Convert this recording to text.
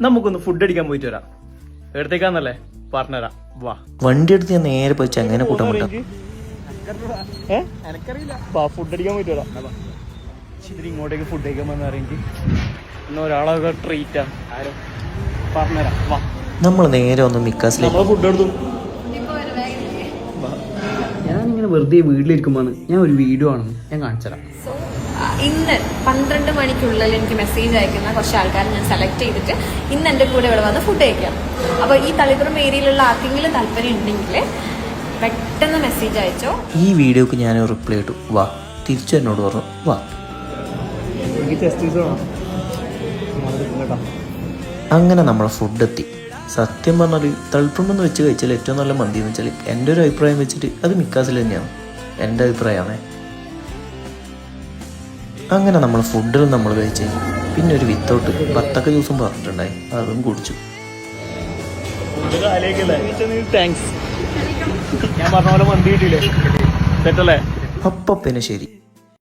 നമുക്കൊന്ന് ഫുഡ് അടിക്കാൻ പോയിട്ട് വരാം. എടുത്തേക്കാന്നല്ലേ? പറഞ്ഞുതരാം വാ. വണ്ടി എടുത്ത് ഞാൻ നേരെ പോയി ചങ്ങനെ കൂട്ടാൻ പറ്റും? വാ ഫുഡ് അടിക്കാൻ പോയിട്ട് വരാം. ഇങ്ങോട്ടേക്ക് ഫുഡ് കഴിക്കാൻ വന്ന ഇന്ന് ഒരാളൊക്കെ ട്രീറ്റാ ആരും? പറഞ്ഞുതരാം വാ. നമ്മൾ നേരെ ഒന്ന് മിക്കാസിലേക്ക് ഫുഡ് എടുത്തു. വെറുതെ വീട്ടിലിരിക്കുമ്പോൾ ഞാൻ ഒരു വീഡിയോ ആണെന്ന് ഞാൻ കാണിച്ചുതരാം ഇന്ന് പന്ത്രണ്ട് മണിക്കുള്ളിൽ എനിക്ക് മെസ്സേജ് അയക്കുന്ന കുറച്ച് ആൾക്കാർ ഞാൻ സെലക്ട് ചെയ്തിട്ട് ഇന്ന് എന്റെ കൂടെ ഇവിടെ വന്ന് ഫുഡ് കഴിക്കാം. അപ്പോൾ ഈ തളിപ്പുറം ഏരിയയിലുള്ള ആർക്കെങ്കിലും താല്പര്യം ഉണ്ടെങ്കിൽ പെട്ടെന്ന് മെസ്സേജ് അയച്ചോ. ഈ വീഡിയോക്ക് ഞാൻ റിപ്ലൈ ഇട്ടു. വാ തിരിച്ചു എന്നോട് പറഞ്ഞു വാ. അങ്ങനെ നമ്മളെ ഫുഡ് എത്തി. സത്യം പറഞ്ഞാൽ തളിപ്പുണ്ടെന്ന് വെച്ച് കഴിച്ചാൽ ഏറ്റവും നല്ല മന്തി എന്ന് വെച്ചാൽ എന്റെ ഒരു അഭിപ്രായം വെച്ചിട്ട് അത് മിക്കാസിൽ തന്നെയാണ്. എന്റെ അഭിപ്രായമാണ്. അങ്ങനെ നമ്മൾ ഫുഡിൽ നമ്മൾ കഴിച്ച് പിന്നെ ഒരു വിത്തൗട്ട് ബത്തക്ക ജ്യൂസും പറഞ്ഞിട്ടുണ്ടായി. അതും കുടിച്ചു. താങ്ക്സ് ഞാൻ പറഞ്ഞ പോലെ മന്തി കിട്ടിയില്ലേ? സെറ്റല്ലേ അപ്പം പിന്നെ ശരി.